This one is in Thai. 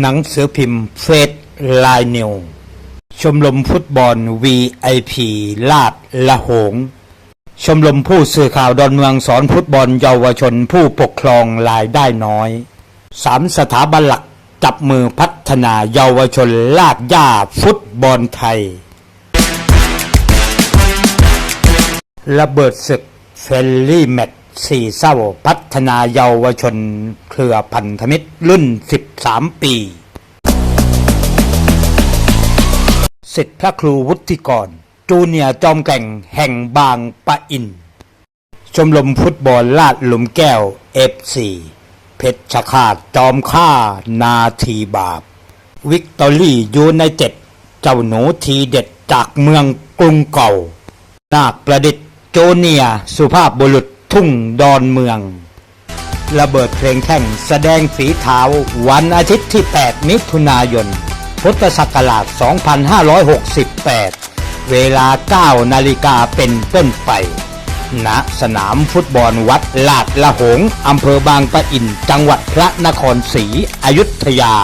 หนังสือพิมพ์เฟสไลน์นิวชมรมฟุตบอล VIP ลาดละหง ชมรมผู้สื่อข่าวดอนเมืองสอนฟุตบอลเยาวชนผู้ปกครองรายได้น้อยสามสถาบันหลักจับมือพัฒนาเยาวชนลากย่าฟุตบอลไทย ระเบิดศึกเฟลลี่แมต สี่เศร้าพัฒนาเยาวชนเครือพันธมิตรรุ่น 13 ปี สิทธิพระครูวุฒิกร จูเนียจอมแก่งแห่งบางปะอิน ชมรมฟุตบอลลาดหลุมแก้วเอฟซีเพชรชฆาตจอมฆ่านาทีบาป วิกตอรี่ยูไนเต็ด เจ้าหนูทีเด็ดจากเมืองกรุงเก่า นาคประดิษฐ์โจเนียสุภาพบุรุษ ทุ่งดอนเมือง ระเบิดเพลงแข่งแสดงฝีเท้าวันอาทิตย์ที่ 8 มิถุนายน พุทธศักราช 2568 เวลา 9 นาฬิกาเป็นต้นไป ณ สนามฟุตบอลวัดลาดละหง อำเภอบางปะอิน จังหวัดพระนครศรีอยุธยา